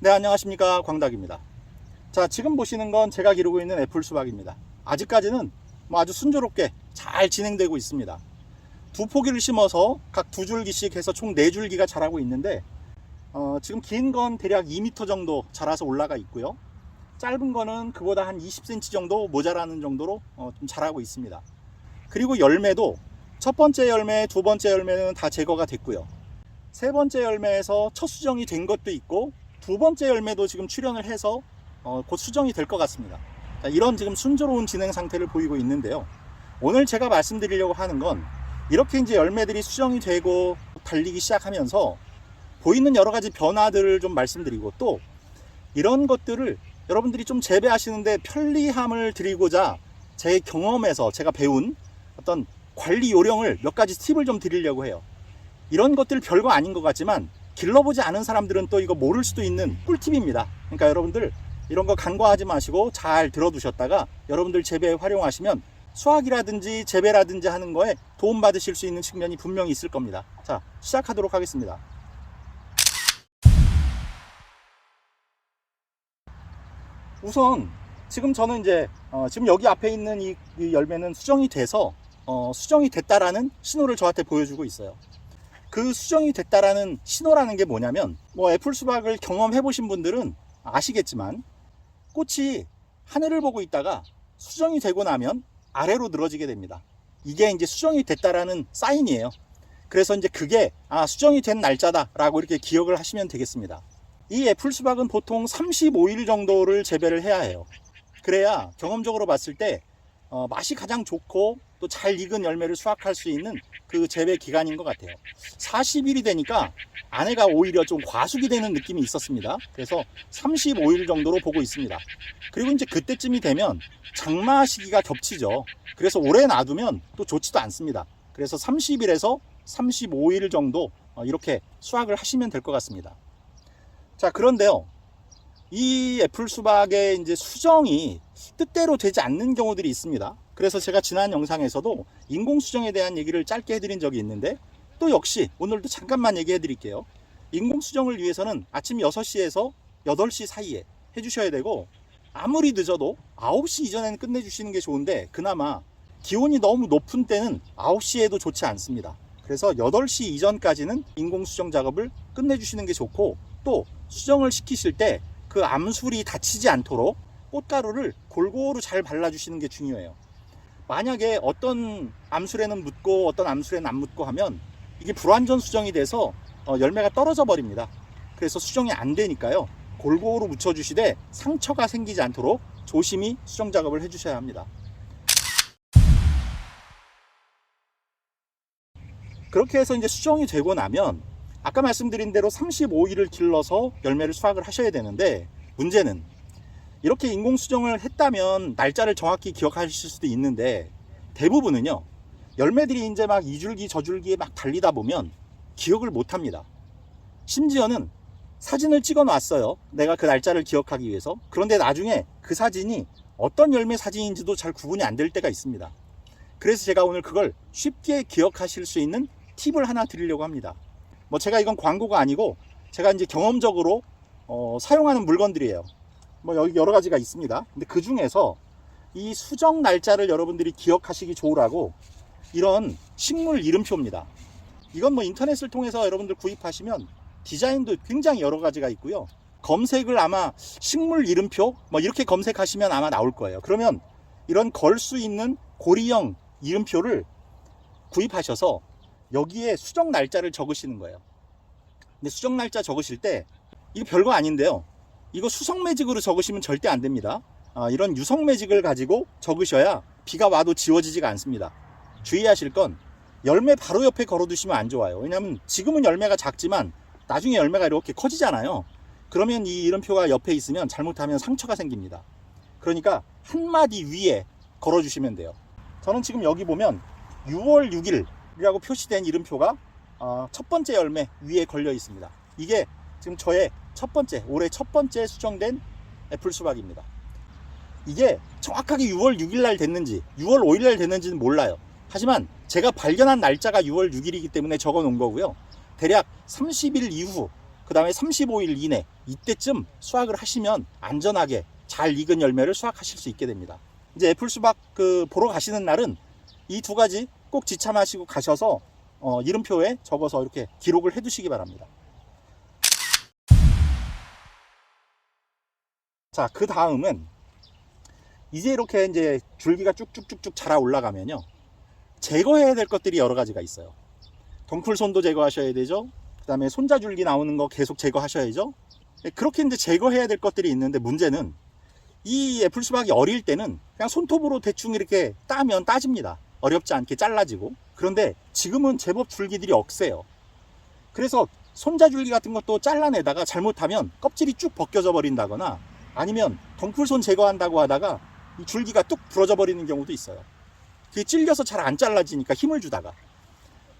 네, 안녕하십니까. 광닭입니다. 자, 지금 보시는 건 제가 기르고 있는 애플 수박입니다. 아직까지는 뭐 아주 순조롭게 잘 진행되고 있습니다. 두 포기를 심어서 각 두 줄기씩 해서 총 네 줄기가 자라고 있는데, 어, 지금 긴 건 대략 2m 정도 자라서 올라가 있고요. 짧은 거는 그보다 한 20cm 정도 모자라는 정도로 어, 좀 자라고 있습니다. 그리고 열매도 첫 번째 열매, 두 번째 열매는 다 제거가 됐고요. 세 번째 열매에서 첫 수정이 된 것도 있고 두 번째 열매도 지금 출현을 해서 어, 곧 수정이 될 것 같습니다. 자, 이런 지금 순조로운 진행 상태를 보이고 있는데요. 오늘 제가 말씀드리려고 하는 건 이렇게 이제 열매들이 수정이 되고 달리기 시작하면서 보이는 여러 가지 변화들을 좀 말씀드리고 또 이런 것들을 여러분들이 좀 재배하시는데 편리함을 드리고자 제 경험에서 제가 배운 어떤 관리 요령을 몇 가지 팁을 좀 드리려고 해요. 이런 것들 별거 아닌 것 같지만 길러보지 않은 사람들은 또 이거 모를 수도 있는 꿀팁입니다. 그러니까 여러분들 이런 거 간과하지 마시고 잘 들어두셨다가 여러분들 재배에 활용하시면 수확이라든지 재배라든지 하는 거에 도움 받으실 수 있는 측면이 분명히 있을 겁니다. 자, 시작하도록 하겠습니다. 우선 지금 저는 이제 어, 지금 여기 앞에 있는 이, 이 열매는 수정이 돼서 어, 수정이 됐다라는 신호를 저한테 보여주고 있어요. 그 수정이 됐다라는 신호라는 게 뭐냐면 뭐 애플 수박을 경험해 보신 분들은 아시겠지만 꽃이 하늘을 보고 있다가 수정이 되고 나면 아래로 늘어지게 됩니다. 이게 이제 수정이 됐다라는 사인이에요. 그래서 이제 그게 아 수정이 된 날짜다라고 이렇게 기억을 하시면 되겠습니다. 이 애플 수박은 보통 35일 정도를 재배를 해야 해요. 그래야 경험적으로 봤을 때 어, 맛이 가장 좋고 또 잘 익은 열매를 수확할 수 있는 그 재배 기간인 것 같아요. 40일이 되니까 안에가 오히려 좀 과숙이 되는 느낌이 있었습니다. 그래서 35일 정도로 보고 있습니다. 그리고 이제 그때쯤이 되면 장마 시기가 겹치죠. 그래서 오래 놔두면 또 좋지도 않습니다. 그래서 30일에서 35일 정도 어, 이렇게 수확을 하시면 될 것 같습니다. 자, 그런데요. 이 애플 수박의 이제 수정이 뜻대로 되지 않는 경우들이 있습니다. 그래서 제가 지난 영상에서도 인공 수정에 대한 얘기를 짧게 해드린 적이 있는데 또 역시 오늘도 잠깐만 얘기해 드릴게요. 인공 수정을 위해서는 아침 6시에서 8시 사이에 해주셔야 되고 아무리 늦어도 9시 이전에는 끝내주시는 게 좋은데 그나마 기온이 너무 높은 때는 9시에도 좋지 않습니다. 그래서 8시 이전까지는 인공 수정 작업을 끝내주시는 게 좋고 또 수정을 시키실 때 그 암술이 다치지 않도록 꽃가루를 골고루 잘 발라주시는 게 중요해요. 만약에 어떤 암술에는 묻고 어떤 암술에는 안 묻고 하면 이게 불완전 수정이 돼서 어, 열매가 떨어져 버립니다. 그래서 수정이 안 되니까요. 골고루 묻혀주시되 상처가 생기지 않도록 조심히 수정 작업을 해주셔야 합니다. 그렇게 해서 이제 수정이 되고 나면 아까 말씀드린 대로 35일을 길러서 열매를 수확을 하셔야 되는데 문제는 이렇게 인공 수정을 했다면 날짜를 정확히 기억하실 수도 있는데 대부분은요 열매들이 이제 막 이줄기 저줄기에 막 달리다 보면 기억을 못 합니다. 심지어는 사진을 찍어 놨어요. 내가 그 날짜를 기억하기 위해서. 그런데 나중에 그 사진이 어떤 열매 사진인지도 잘 구분이 안 될 때가 있습니다. 그래서 제가 오늘 그걸 쉽게 기억하실 수 있는 팁을 하나 드리려고 합니다. 뭐 제가 이건 광고가 아니고 제가 이제 경험적으로 어, 사용하는 물건들이에요. 뭐 여러 가지가 있습니다. 근데 그 중에서 이 수정 날짜를 여러분들이 기억하시기 좋으라고 이런 식물 이름표입니다. 이건 뭐 인터넷을 통해서 여러분들 구입하시면 디자인도 굉장히 여러 가지가 있고요. 검색을 아마 식물 이름표 뭐 이렇게 검색하시면 아마 나올 거예요. 그러면 이런 걸 수 있는 고리형 이름표를 구입하셔서 여기에 수정 날짜를 적으시는 거예요. 근데 수정 날짜 적으실 때 이거 별거 아닌데요. 이거 수성 매직으로 적으시면 절대 안 됩니다. 아, 이런 유성 매직을 가지고 적으셔야 비가 와도 지워지지가 않습니다. 주의하실 건 열매 바로 옆에 걸어두시면 안 좋아요. 왜냐하면 지금은 열매가 작지만 나중에 열매가 이렇게 커지잖아요. 그러면 이 이름표가 옆에 있으면 잘못하면 상처가 생깁니다. 그러니까 한 마디 위에 걸어주시면 돼요. 저는 지금 여기 보면 6월 6일이라고 표시된 이름표가 어, 첫 번째 열매 위에 걸려 있습니다. 이게 지금 저의 첫 번째, 올해 첫 번째 수정된 애플 수박입니다. 이게 정확하게 6월 6일 날 됐는지, 6월 5일 날 됐는지는 몰라요. 하지만 제가 발견한 날짜가 6월 6일이기 때문에 적어 놓은 거고요. 대략 30일 이후 그 다음에 35일 이내 이때쯤 수확을 하시면 안전하게 잘 익은 열매를 수확하실 수 있게 됩니다. 이제 애플 수박 그 보러 가시는 날은 이 두 가지 꼭 지참하시고 가셔서 어, 이름표에 적어서 이렇게 기록을 해 두시기 바랍니다. 자, 그 다음은 이제 이렇게 이제 줄기가 쭉쭉쭉쭉 자라 올라가면요. 제거해야 될 것들이 여러 가지가 있어요. 덩쿨손도 제거하셔야 되죠. 그 다음에 손자줄기 나오는 거 계속 제거하셔야죠. 네, 그렇게 이제 제거해야 될 것들이 있는데 문제는 이 애플 수박이 어릴 때는 그냥 손톱으로 대충 이렇게 따면 따집니다. 어렵지 않게 잘라지고. 그런데 지금은 제법 줄기들이 억세요. 그래서 손자줄기 같은 것도 잘라내다가 잘못하면 껍질이 쭉 벗겨져 버린다거나 아니면 덩쿨손 제거한다고 하다가 이 줄기가 뚝 부러져 버리는 경우도 있어요. 그게 찔려서 잘 안 잘라지니까 힘을 주다가.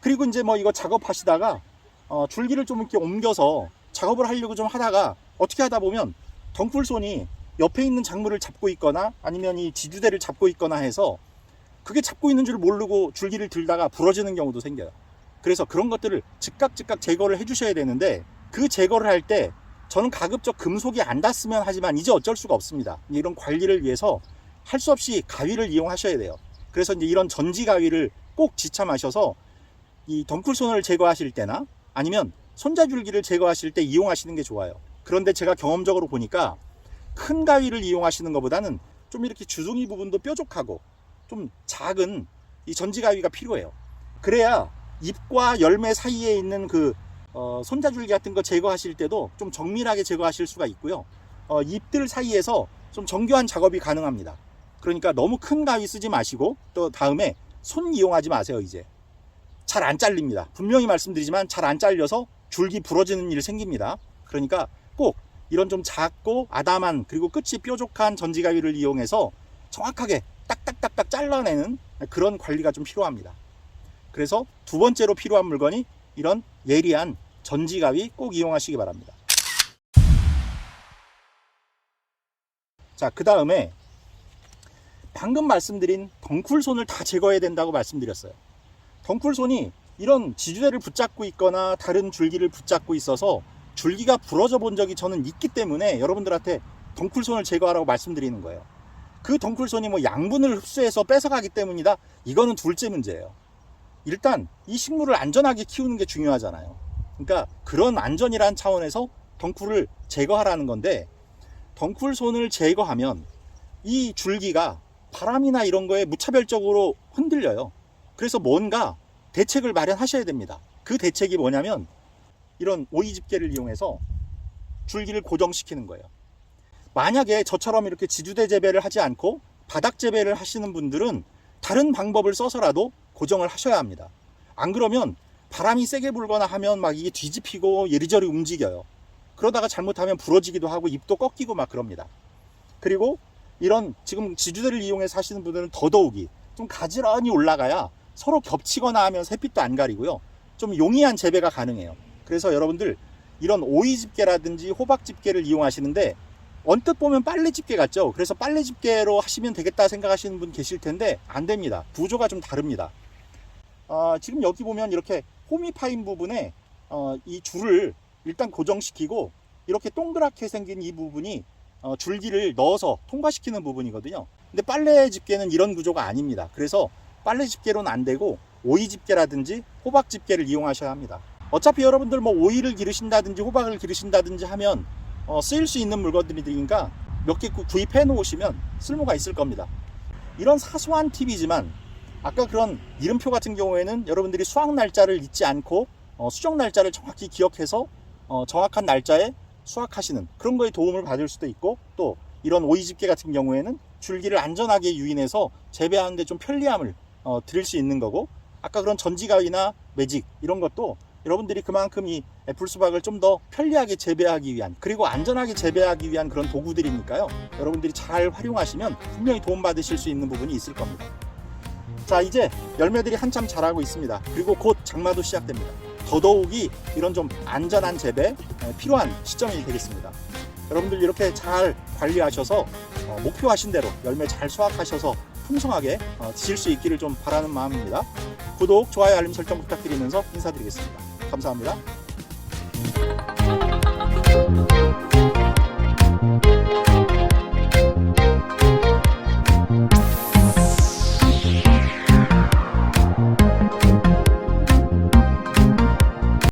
그리고 이제 뭐 이거 작업하시다가 어, 줄기를 좀 이렇게 옮겨서 작업을 하려고 좀 하다가 어떻게 하다 보면 덩쿨손이 옆에 있는 작물을 잡고 있거나 아니면 이 지주대를 잡고 있거나 해서 그게 잡고 있는 줄 모르고 줄기를 들다가 부러지는 경우도 생겨요. 그래서 그런 것들을 즉각 즉각 제거를 해주셔야 되는데 그 제거를 할 때 저는 가급적 금속이 안 닿았으면 하지만 이제 어쩔 수가 없습니다. 이런 관리를 위해서 할 수 없이 가위를 이용하셔야 돼요. 그래서 이제 이런 전지 가위를 꼭 지참하셔서 이 덩쿨손을 제거하실 때나 아니면 손자줄기를 제거하실 때 이용하시는 게 좋아요. 그런데 제가 경험적으로 보니까 큰 가위를 이용하시는 것보다는 좀 이렇게 주둥이 부분도 뾰족하고 좀 작은 이 전지 가위가 필요해요. 그래야 잎과 열매 사이에 있는 그 어, 손자줄기 같은 거 제거하실 때도 좀 정밀하게 제거하실 수가 있고요. 어, 잎들 사이에서 좀 정교한 작업이 가능합니다. 그러니까 너무 큰 가위 쓰지 마시고 또 다음에 손 이용하지 마세요 이제 잘 안 잘립니다 분명히 말씀드리지만 잘 안 잘려서 줄기 부러지는 일 생깁니다 그러니까 꼭 이런 좀 작고 아담한 그리고 끝이 뾰족한 전지가위를 이용해서 정확하게 딱딱딱딱 잘라내는 그런 관리가 좀 필요합니다 그래서 두 번째로 필요한 물건이 이런 예리한 전지가위 꼭 이용하시기 바랍니다 자 그 다음에 방금 말씀드린 덩쿨손을 다 제거해야 된다고 말씀드렸어요. 덩쿨손이 이런 지주대를 붙잡고 있거나 다른 줄기를 붙잡고 있어서 줄기가 부러져 본 적이 저는 있기 때문에 여러분들한테 덩쿨손을 제거하라고 말씀드리는 거예요. 그 덩쿨손이 뭐 양분을 흡수해서 뺏어가기 때문이다. 이거는 둘째 문제예요. 일단 이 식물을 안전하게 키우는 게 중요하잖아요. 그러니까 그런 안전이란 차원에서 덩쿨을 제거하라는 건데 덩쿨 손을 제거하면 이 줄기가 바람이나 이런 거에 무차별적으로 흔들려요. 그래서 뭔가 대책을 마련하셔야 됩니다. 그 대책이 뭐냐면 이런 오이 집게를 이용해서 줄기를 고정시키는 거예요. 만약에 저처럼 이렇게 지주대 재배를 하지 않고 바닥 재배를 하시는 분들은 다른 방법을 써서라도 고정을 하셔야 합니다. 안 그러면 바람이 세게 불거나 하면 막 이게 뒤집히고 이리저리 움직여요. 그러다가 잘못하면 부러지기도 하고 잎도 꺾이고 막 그럽니다. 그리고 이런 지금 지주대를 이용해서 하시는 분들은 더더욱이 좀 가지런히 올라가야 서로 겹치거나 하면 햇빛도 안 가리고요. 좀 용이한 재배가 가능해요. 그래서 여러분들 이런 오이 집게라든지 호박 집게를 이용하시는데 언뜻 보면 빨래 집게 같죠. 그래서 빨래 집게로 하시면 되겠다 생각하시는 분 계실 텐데 안 됩니다. 구조가 좀 다릅니다. 어, 지금 여기 보면 이렇게 호미 파인 부분에 어, 이 줄을 일단 고정시키고 이렇게 동그랗게 생긴 이 부분이 어, 줄기를 넣어서 통과시키는 부분이거든요. 근데 빨래 집게는 이런 구조가 아닙니다. 그래서 빨래 집게로는 안 되고 오이 집게라든지 호박 집게를 이용하셔야 합니다. 어차피 여러분들 뭐 오이를 기르신다든지 호박을 기르신다든지 하면 어, 쓰일 수 있는 물건들이니까 몇 개 구입해 놓으시면 쓸모가 있을 겁니다. 이런 사소한 팁이지만 아까 그런 이름표 같은 경우에는 여러분들이 수확 날짜를 잊지 않고 어, 수정 날짜를 정확히 기억해서 어, 정확한 날짜에 수확하시는 그런 거에 도움을 받을 수도 있고 또 이런 오이 집게 같은 경우에는 줄기를 안전하게 유인해서 재배하는데 좀 편리함을 어, 드릴 수 있는 거고 아까 그런 전지가위나 매직 이런 것도 여러분들이 그만큼 이 애플 수박을 좀 더 편리하게 재배하기 위한 그리고 안전하게 재배하기 위한 그런 도구들이니까요. 여러분들이 잘 활용하시면 분명히 도움 받으실 수 있는 부분이 있을 겁니다 자 이제 열매들이 한참 자라고 있습니다 그리고 곧 장마도 시작됩니다 더더욱이 이런 좀 안전한 재배 필요한 시점이 되겠습니다. 여러분들 이렇게 잘 관리하셔서 어, 목표하신 대로 열매 잘 수확하셔서 풍성하게 어, 드실 수 있기를 좀 바라는 마음입니다. 구독, 좋아요, 알림 설정 부탁드리면서 인사드리겠습니다. 감사합니다. 네.